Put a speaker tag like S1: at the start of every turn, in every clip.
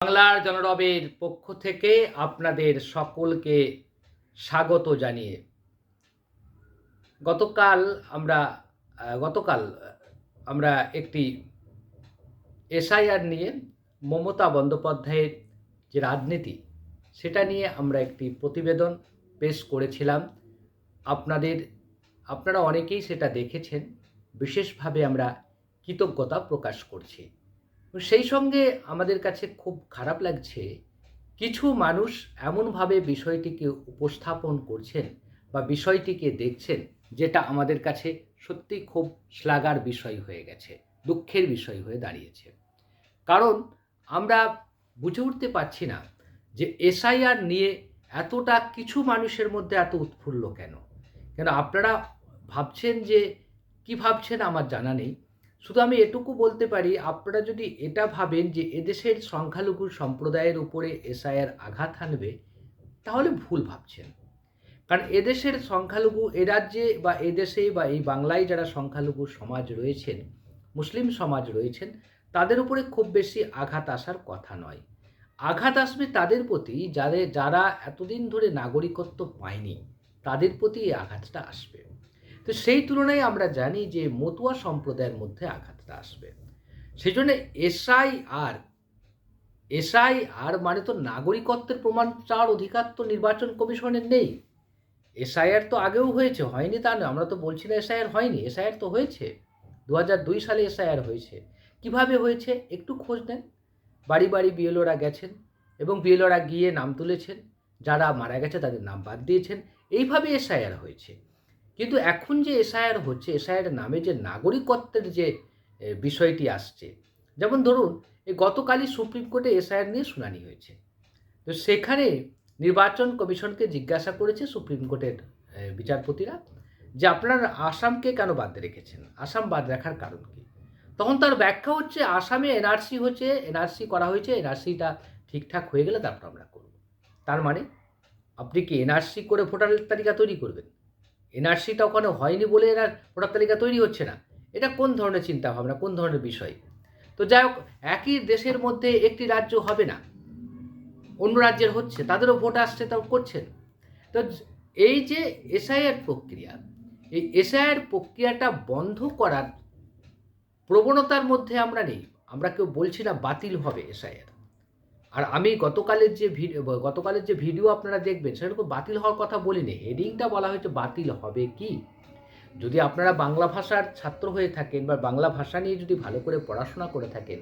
S1: বাংলার জনরবের পক্ষ থেকে আপনাদের সকলকে স্বাগত জানিয়ে গতকাল আমরা গতকাল আমরা একটি এসআইআর নিয়ে মমতা বন্দ্যোপাধ্যায়ের যে রাজনীতি, সেটা নিয়ে আমরা একটি প্রতিবেদন পেশ করেছিলাম। আপনাদের, আপনারা অনেকেই সেটা দেখেছেন। বিশেষভাবে আমরা কৃতজ্ঞতা প্রকাশ করছি। সেই সঙ্গে আমাদের কাছে খুব খারাপ লাগছে, কিছু মানুষ এমনভাবে বিষয়টিকে উপস্থাপন করছেন বা বিষয়টিকে দেখছেন যেটা আমাদের কাছে সত্যি খুব শ্লাগার বিষয় হয়ে গেছে, দুঃখের বিষয় হয়ে দাঁড়িয়েছে। কারণ আমরা বুঝে উঠতে পারছি না যে এসআইআর নিয়ে এতটা কিছু মানুষের মধ্যে এত উৎফুল্ল কেন? কেন আপনারা ভাবছেন যে, কি ভাবছেন আমার জানা নেই? শুধু আমি এটুকু বলতে পারি, আপনারা যদি এটা ভাবেন যে এদেশের সংখ্যালঘু সম্প্রদায়ের উপরে এসআইআর আঘাত হানবে, তাহলে ভুল ভাবছেন। কারণ এদেশের সংখ্যালঘু, এ রাজ্যে বা এদেশে বা এই বাংলায় যারা সংখ্যালঘু সমাজ রয়েছেন, মুসলিম সমাজ রয়েছেন, তাদের উপরে খুব বেশি আঘাত আসার কথা নয়। আঘাত আসবে তাদের প্রতি, যাদের, যারা এতদিন ধরে নাগরিকত্ব পায়নি, তাদের প্রতি এই আঘাতটা আসবে। তো সেই তুলনায় আমরা জানি যে মতুয়া সম্প্রদায়ের মধ্যে আঘাতটা আসবে। সেই জন্য এসআই আর এসআই আর মানে তো নাগরিকত্বের প্রমাণ চাওয়ার অধিকার তো নির্বাচন কমিশনের নেই। এসআইআর তো আগেও হয়েছে, হয়নি তা নয় আমরা তো বলছি না এসআইআর হয়নি এসআইআর তো হয়েছে। দু দুই সালে এসআইআর হয়েছে। কীভাবে হয়েছে একটু খোঁজ নেন। বাড়ি বাড়ি বিএলওরা গেছেন এবং বিএলওরা গিয়ে নাম তুলেছেন, যারা মারা গেছে তাদের নাম বাদ দিয়েছেন। এইভাবে এসআইআর হয়েছে। কিন্তু এখন যে এসআইআর হচ্ছে, এসআইআর নামে যে নাগরিকত্বের যে বিষয়টি আসছে, যেমন ধরুন এই গতকালই সুপ্রিম কোর্টে এসআইআর নিয়ে শুনানি হয়েছে। তো সেখানে নির্বাচন কমিশনকে জিজ্ঞাসা করেছে সুপ্রিম কোর্টের বিচারপতিরা যে আপনারা আসামকে কেন বাদ রেখেছেন? আসাম বাদ রাখার কারণ কি? তখন তার ব্যাখ্যা হচ্ছে, আসামে এনআরসি হচ্ছে, এনআরসি করা হয়েছে, এনআরসিটা ঠিকঠাক হয়ে গেলে তারপর আমরা করব। তার মানে আপনি কি এনআরসি করে ভোটার তালিকা তৈরি করবেন? এনআরসিটা ওখানে হয়নি বলে এরা ভোটার তালিকা তৈরি হচ্ছে না। এটা কোন ধরনের চিন্তা ভাবনা কোন ধরনের বিষয়? তো যাই হোক, একই দেশের মধ্যে একটি রাজ্য হবে না, অন্য রাজ্যের হচ্ছে, তাদেরও ভোট আসছে, তাও করছেন। তো এই যে এসআইআর প্রক্রিয়া, এই এসআইআর প্রক্রিয়াটা বন্ধ করার প্রবণতার মধ্যে আমরা নেই। আমরা কেউ বলছি না বাতিল হবে এসআইআর। আর আমি গতকালের যে ভিডিও গতকালের যে ভিডিও আপনারা দেখবেন সেরকম বাতিল হওয়ার কথা বলিনি। হেডিংটা বলা হয়েছে বাতিল হবে কি? যদি আপনারা বাংলা ভাষার ছাত্র হয়ে থাকেন বা বাংলা ভাষা নিয়ে যদি ভালো করে পড়াশোনা করে থাকেন,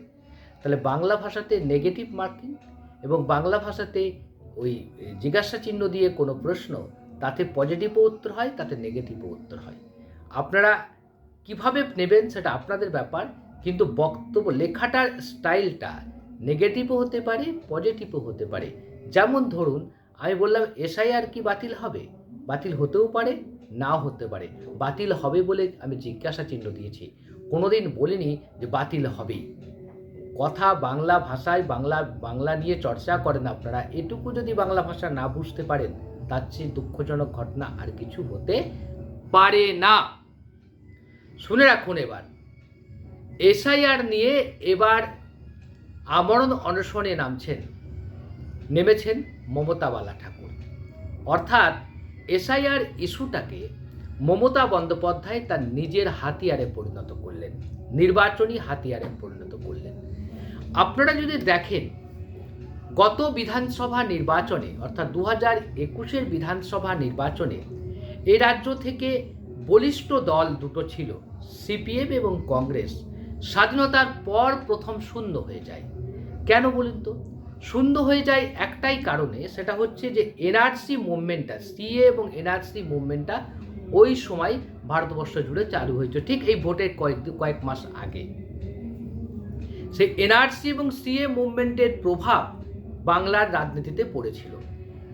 S1: তাহলে বাংলা ভাষাতে নেগেটিভ মার্কিং এবং বাংলা ভাষাতে ওই জিজ্ঞাসা চিহ্ন দিয়ে কোনো প্রশ্ন, তাতে পজিটিভও উত্তর হয়, তাতে নেগেটিভও উত্তর হয়। আপনারা কীভাবে নেবেন সেটা আপনাদের ব্যাপার, কিন্তু বক্তব্য, লেখাটার স্টাইলটা নেগেটিভও হতে পারে, পজিটিভও হতে পারে। যেমন ধরুন, আমি বললাম, এসআইআর কি বাতিল হবে? বাতিল হতেও পারে, নাও হতে পারে। বাতিল হবে বলে আমি জিজ্ঞাসা চিহ্ন দিয়েছি। কোনোদিন বলিনি যে বাতিল হবেই। কথা বাংলা ভাষায় বাংলা বাংলা নিয়ে চর্চা করেন আপনারা, এটুকু যদি বাংলা ভাষা না বুঝতে পারেন, তার চেয়ে দুঃখজনক ঘটনা আর কিছু হতে পারে না। শুনে রাখুন এবার। এসআইআর নিয়ে এবার আমরণ অনশনে নামছেন। নেমেছেন মমতা বালা ঠাকুর। অর্থাৎ এসআইআর ইস্যুটাকে মমতা বন্দ্যোপাধ্যায় তার নিজের হাতিয়ারে পরিণত করলেন, নির্বাচনী হাতিয়ারে পরিণত করলেন। আপনারা যদি দেখেন, গত বিধানসভা নির্বাচনে, অর্থাৎ দু হাজার একুশের বিধানসভা নির্বাচনে এ রাজ্য থেকে বলিষ্ঠ দল দুটো ছিল, সিপিএম এবং কংগ্রেস। স্বাধীনতার পর প্রথম শূন্য হয়ে যায়। কেন বলুন তো? শূন্য হয়ে যায় একটাই কারণে, সেটা হচ্ছে যে এনআরসি মুভমেন্টটা, সিএ এবং এনআরসি মুভমেন্টটা ওই সময় ভারতবর্ষ জুড়ে চালু হয়েছে, ঠিক এই ভোটের কয়েক কয়েক মাস আগে। সেই এনআরসি এবং সিএ মুভমেন্টের প্রভাব বাংলার রাজনীতিতে পড়েছিল।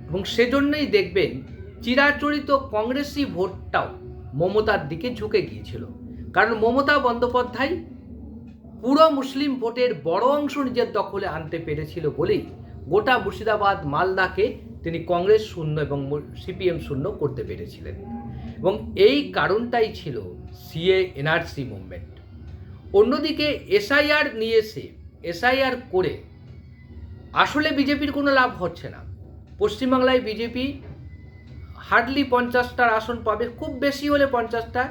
S1: এবং সেজন্যই দেখবেন, চিরাচরিত কংগ্রেসি ভোটটাও মমতার দিকে ঝুঁকে গিয়েছিল। কারণ মমতা বন্দ্যোপাধ্যায় পুরো মুসলিম ভোটের বড় অংশ নিজের দখলে আনতে পেরেছিল বলেই গোটা মুর্শিদাবাদ, মালদাকে তিনি কংগ্রেস শূন্য এবং সিপিএম শূন্য করতে পেরেছিলেন। এবং এই কারণটাই ছিল সিএ এনআরসি মুভমেন্ট। অন্যদিকে এসআইআর নিয়ে এসে, এসআইআর করে আসলে বিজেপির কোনো লাভ হচ্ছে না। পশ্চিমবাংলায় বিজেপি হার্ডলি পঞ্চাশটার আসন পাবে, খুব বেশি হলে পঞ্চাশটা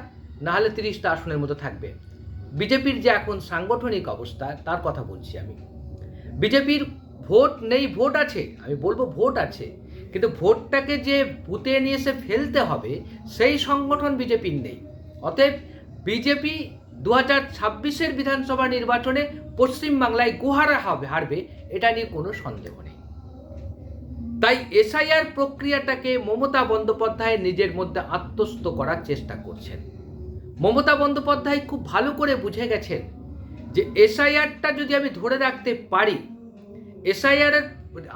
S1: না হলে তিরিশটা আসনের মতো থাকবে। বিজেপির যে এখন সাংগঠনিক অবস্থা, তার কথা বলছি আমি। বিজেপির ভোট নেই, ভোট আছে, আমি বলব ভোট আছে, কিন্তু ভোটটাকে যে বুতে নিয়ে এসে ফেলতে হবে, সেই সংগঠন বিজেপির নেই। অতএব বিজেপি দু হাজার ছাব্বিশের বিধানসভা নির্বাচনে পশ্চিমবাংলায় গুহারা হবে, হারবে, এটা নিয়ে কোনো সন্দেহ নেই। তাই এসআইআর প্রক্রিয়াটাকে মমতা বন্দ্যোপাধ্যায় নিজের মধ্যে আত্মস্থ করার চেষ্টা করছেন। মমতা বন্দ্যোপাধ্যায় খুব ভালো করে বুঝে গেছেন যে এসআইআরটা যদি আমি ধরে রাখতে পারি, এসআইআর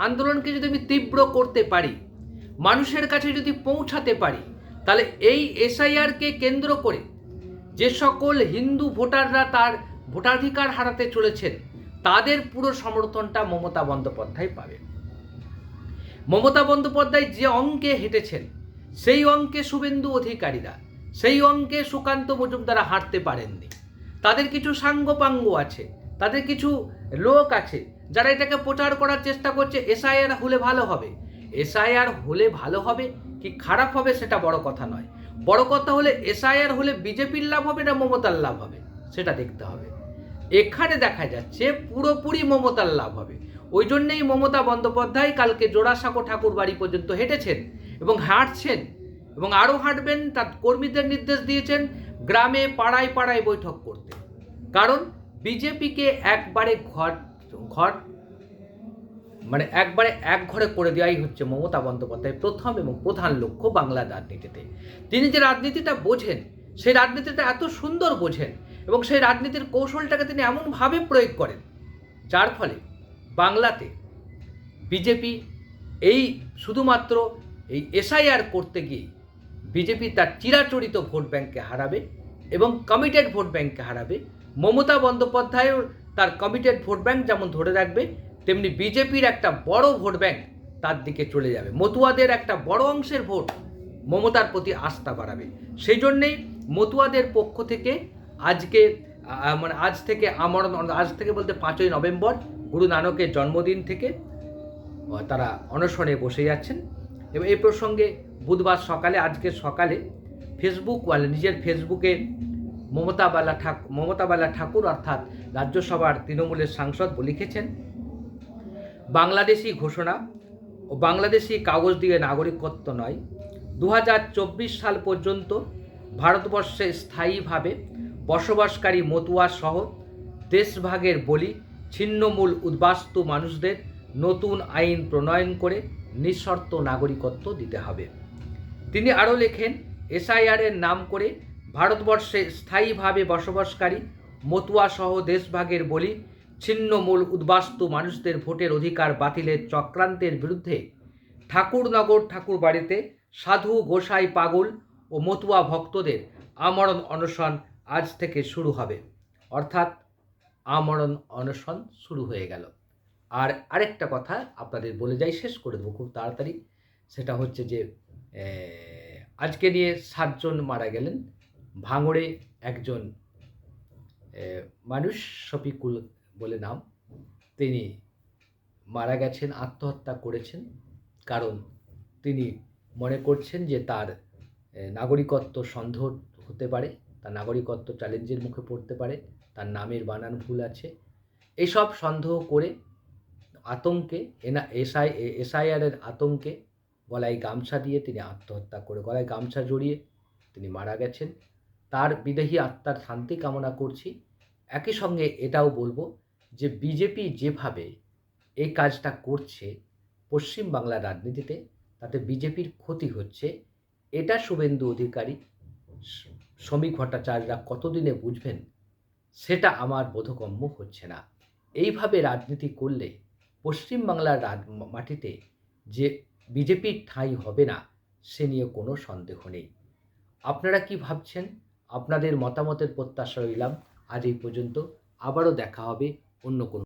S1: আন্দোলনকে যদি আমি তীব্র করতে পারি, মানুষের কাছে যদি পৌঁছাতে পারি, তাহলে এই এসআইআরকে কেন্দ্র করে যে সকল হিন্দু ভোটাররা তার ভোটাধিকার হারাতে চলেছেন, তাদের পুরো সমর্থনটা মমতা বন্দ্যোপাধ্যায় পাবে মমতা বন্দ্যোপাধ্যায় যে অঙ্কে হেঁটেছেন, সেই অঙ্কে শুভেন্দু অধিকারীরা সেই অঙ্কে সুকান্ত মজুমদারা হাঁটতে পারেননি। তাদের কিছু সাঙ্গপাঙ্গ আছে, তাদের কিছু লোক আছে, যারা এটাকে প্রচার করার চেষ্টা করছে। এসআইআর হলে ভালো হবে। এসআইআর হলে ভালো হবে কি খারাপ হবে সেটা বড় কথা নয়। বড় কথা হলে এসআইআর হলে বিজেপির লাভ হবে না মমতার লাভ হবে? সেটা দেখতে হবে। এখানে দেখা যাচ্ছে পুরোপুরি মমতার লাভ হবে। ওই জন্যেই মমতা বন্দ্যোপাধ্যায় কালকে জোড়াসাঁকো ঠাকুর বাড়ি পর্যন্ত হেঁটেছেন এবং হাঁটছেন। এবং আরও হাঁটবেন, তার কর্মীদের নির্দেশ দিয়েছেন গ্রামে পাড়ায় পাড়ায় বৈঠক করতে। কারণ বিজেপিকে একবারে ঘর ঘর মানে একবারে এক ঘরে করে দেওয়াই হচ্ছে মমতা বন্দ্যোপাধ্যায়ের প্রথম এবং প্রধান লক্ষ্য বাংলার রাজনীতিতে। তিনি যে রাজনীতিটা বোঝেন, সেই রাজনীতিটা এত সুন্দর বোঝেন এবং সেই রাজনীতির কৌশলটাকে তিনি এমনভাবে প্রয়োগ করেন, যার ফলে বাংলাতে বিজেপি এই শুধুমাত্র এই এসআইআর করতে গিয়ে বিজেপি তার চিরাচরিত ভোট ব্যাংককে হারাবে এবং কমিটেড ভোট ব্যাংককে হারাবে। মমতা বন্দ্যোপাধ্যায়ও তার কমিটেড ভোট ব্যাংক যেমন ধরে রাখবে, তেমনি বিজেপির একটা বড় ভোট ব্যাংক তার দিকে চলে যাবে। মতুয়াদের একটা বড় অংশের ভোট মমতার প্রতি আস্থা বাড়াবে। সেই জন্যেই মতুয়াদের পক্ষ থেকে আজকে মানে আজ থেকে আমার আজ থেকে বলতে পাঁচই নভেম্বর, গুরু নানকের জন্মদিন থেকে তারা অনশনে বসে যাচ্ছেন। এবং এই প্রসঙ্গে বুধবার সকালে, আজকে সকালে ফেসবুক মানে নিজের ফেসবুকে মমতা বালা ঠাকুর মমতা বালা ঠাকুর অর্থাৎ রাজ্যসভার তৃণমূলের সাংসদ লিখেছেন। বাংলাদেশি ঘোষণা ও বাংলাদেশি কাগজ দিয়ে নাগরিকত্ব নয়। দু সাল পর্যন্ত ভারতবর্ষে স্থায়ীভাবে বসবাসকারী মতুয়া সহ দেশভাগের বলি ছিন্নমূল উদ্বাস্তু মানুষদের নতুন আইন প্রণয়ন করে নিঃশর্ত নাগরিকত্ব দিতে হবে। তিনি আরও লেখেন এসআইআরের নাম করে ভারতবর্ষে স্থায়ীভাবে বসবাসকারী মতুয়া সহ দেশভাগের বলি, ছিন্নমূল উদ্বাস্তু মানুষদের ভোটের অধিকার বাতিলের চক্রান্তের বিরুদ্ধে ঠাকুরনগর ঠাকুর বাড়িতে সাধু গোসাই পাগল ও মতুয়া ভক্তদের আমরণ অনশন আজ থেকে শুরু হবে। অর্থাৎ আমরণ অনশন শুরু হয়ে গেল। আর আরেকটা কথা আপনাদের বলে যাই, শেষ করে দেবো খুব তাড়াতাড়ি। সেটা হচ্ছে যে আজকে নিয়ে সাতজন মারা গেলেন। ভাঙড়ে একজন মানুষ, শফিকুল বলে নাম। তিনি মারা গেছেন, আত্মহত্যা করেছেন। কারণ তিনি মনে করছেন যে তার নাগরিকত্ব সন্দেহ হতে পারে, তার নাগরিকত্ব চ্যালেঞ্জের মুখে পড়তে পারে, তার নামের বানান ভুল আছে। এইসব সন্দেহ করে আতঙ্কে, এনা, এসআই এসআইআরের আতঙ্কে গলায় গামছা দিয়ে তিনি আত্মহত্যা করে, গলায় গামছা জড়িয়ে তিনি মারা গেছেন। তার বিদেহী আত্মার শান্তি কামনা করছি। একই সঙ্গে এটাও বলব যে বিজেপি যেভাবে এই কাজটা করছে পশ্চিমবাংলার রাজনীতিতে, তাতে বিজেপির ক্ষতি হচ্ছে। এটা শুভেন্দু অধিকারী, শ্রমিক ভট্টাচার্যরা কতদিনে বুঝবেন? সেটা আমার বোধগম্য হচ্ছে না। এইভাবে রাজনীতি করলে পশ্চিমবাংলার মাটিতে যে বিজেপির ঠাঁই হবে না, সে নিয়ে কোনো সন্দেহ নেই। আপনারা কি ভাবছেন? আপনাদের মতামতের প্রত্যাশা রইলাম। আজ এই পর্যন্ত। আবারও দেখা হবে অন্য কোনো